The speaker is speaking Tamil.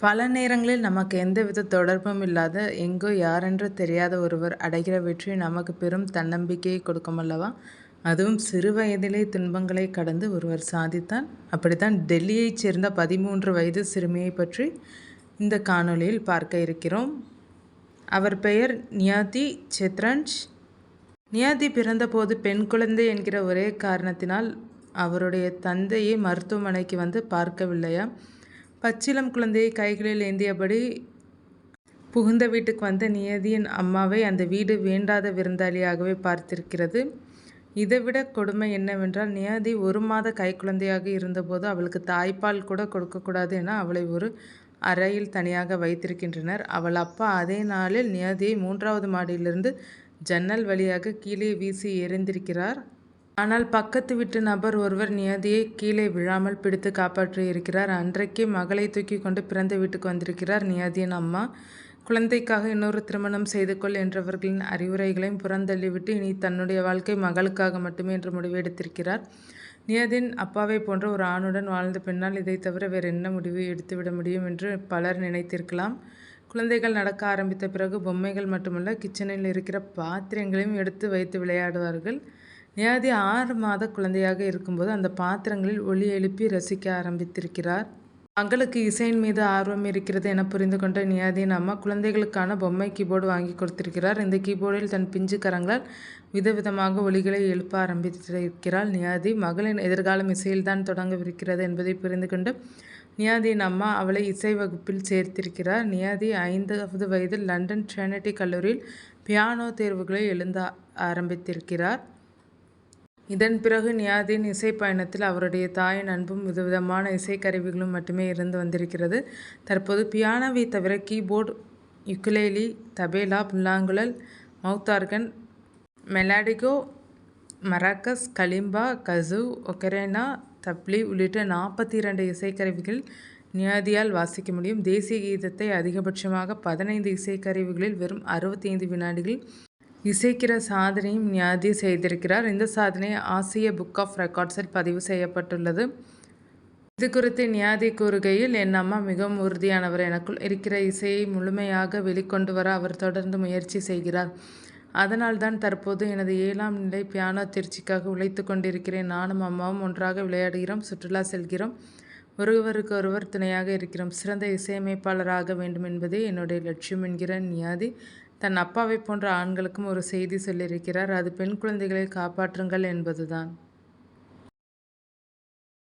பல நேரங்களில் நமக்கு எந்தவித தொடர்பும் இல்லாத எங்கோ யாரென்று தெரியாத ஒருவர் அடைகிற வெற்றி நமக்கு பெரும் தன்னம்பிக்கையை கொடுக்கும் அல்லவா அதுவும் சிறு வயதிலே துன்பங்களை கடந்து ஒருவர் சாதித்தான் அப்படித்தான் டெல்லியைச் சேர்ந்த பதிமூன்று வயது சிறுமியை பற்றி இந்த காணொளியில் பார்க்க இருக்கிறோம். அவர் பெயர் நியாதி செத்ரன்ஷ் நியாதி பிறந்தபோது பெண் குழந்தை என்கிற ஒரே காரணத்தினால் அவருடைய தந்தையை மருத்துவமனைக்கு வந்து பார்க்கவில்லையா? பச்சிலம் குழந்தையை கைகளில் ஏந்தியபடி புகுந்த வீட்டுக்கு வந்த நியதியின் அம்மாவை அந்த வீடு வேண்டாத விருந்தாளியாகவே பார்த்திருக்கிறது. இதைவிட கொடுமை என்னவென்றால் நியதி ஒரு மாத கைக்குழந்தையாக இருந்தபோது அவளுக்கு தாய்ப்பால் கூட கொடுக்கக்கூடாது என அவளை ஒரு அறையில் தனியாக வைத்திருக்கின்றனர். அவள் அப்பா அதே நாளில் நியதியை மூன்றாவது மாடியிலிருந்து ஜன்னல் வழியாக கீழே வீசி எறிந்திருக்கிறார். ஆனால் பக்கத்து வீட்டு நபர் ஒருவர் நியதியை கீழே விழாமல் பிடித்து காப்பாற்றியிருக்கிறார். அன்றைக்கே மகளை தூக்கி கொண்டு பிறந்த வீட்டுக்கு வந்திருக்கிறார் நியதியின் அம்மா. குழந்தைக்காக இன்னொரு திருமணம் செய்து கொள் என்றவர்களின் அறிவுரைகளையும் புறந்தள்ளிவிட்டு இனி தன்னுடைய வாழ்க்கை மகளுக்காக மட்டுமே என்று முடிவு எடுத்திருக்கிறார் நியதின் அப்பாவை போன்ற ஒரு ஆணுடன் வாழ்ந்த பெண்ணால் இதை தவிர வேறு என்ன முடிவு எடுத்துவிட முடியும் என்று பலர் நினைத்திருக்கலாம். குழந்தைகள் நடக்க ஆரம்பித்த பிறகு பொம்மைகள் மட்டுமல்ல கிச்சனில் இருக்கிற பாத்திரங்களையும் எடுத்து வைத்து விளையாடுவார்கள். நியாதி ஆறு மாத குழந்தையாக இருக்கும்போது அந்த பாத்திரங்களில் ஒளி எழுப்பி ரசிக்க ஆரம்பித்திருக்கிறார். மகளுக்கு இசையின் மீது ஆர்வம் இருக்கிறது என புரிந்து கொண்ட நியாதியின் அம்மா குழந்தைகளுக்கான பொம்மை கீபோர்டு வாங்கி கொடுத்திருக்கிறார். இந்த கீபோர்டில் தன் பிஞ்சு கரங்களால் விதவிதமாக ஒலிகளை எழுப்ப ஆரம்பித்திருக்கிறாள். நியாதி மகளின் எதிர்காலம் இசையில்தான் தொடங்கவிருக்கிறது என்பதை புரிந்து கொண்டு நியாதியின் அம்மா அவளை இசை வகுப்பில் சேர்த்திருக்கிறார். நியாதி ஐந்தாவது வயதில் லண்டன் ட்ரினிட்டி கல்லூரியில் பியானோ தேர்வுகளை எழுந்த ஆரம்பித்திருக்கிறார். இதன் பிறகு நியாதின் இசை பயணத்தில் அவருடைய தாயின் அன்பும் விதவிதமான இசைக்கருவிகளும் மட்டுமே இருந்து வந்திருக்கிறது. தற்போது பியானோவை தவிர கீபோர்டு யுக்குலேலி தபேலா புல்லாங்குழல் மவுத்தார்கன் மெலாடிகோ மராக்கஸ் கலிம்பா கசு ஒக்கரேனா தப்லி உள்ளிட்ட நாற்பத்தி இரண்டு இசைக்கருவிகள் நியாதியால் வாசிக்க முடியும். தேசிய கீதத்தை அதிகபட்சமாக பதினைந்து இசைக்கருவிகளில் வெறும் அறுபத்தைந்து வினாடிகள் இசைக்கிற சாதனையும் நியாதி செய்திருக்கிறார். இந்த சாதனை ஆசிய புக் ஆஃப் ரெக்கார்ட்ஸில் பதிவு செய்யப்பட்டுள்ளது. இது குறித்து நியாதி கூறுகையில் என் அம்மா மிகவும் உறுதியானவர். எனக்குள் இருக்கிற இசையை முழுமையாக வெளிக்கொண்டு வர அவர் தொடர்ந்து முயற்சி செய்கிறார். அதனால்தான் தற்போது எனது ஏழாம் நிலை பியானோ தேர்ச்சிக்காக உழைத்து கொண்டிருக்கிறேன். நானும் அம்மாவும் ஒன்றாக விளையாடுகிறோம். சுற்றுலா செல்கிறோம். ஒருவருக்கு ஒருவர் துணையாக இருக்கிறோம். சிறந்த இசையமைப்பாளராக வேண்டும் என்பதே என்னுடைய லட்சியம் என்கிற நியாதி தன் அப்பாவை போன்ற ஆண்களுக்கும் ஒரு செய்தி சொல்லியிருக்கிறார். அது பெண் குழந்தைகளை காப்பாற்றுங்கள் என்பதுதான்.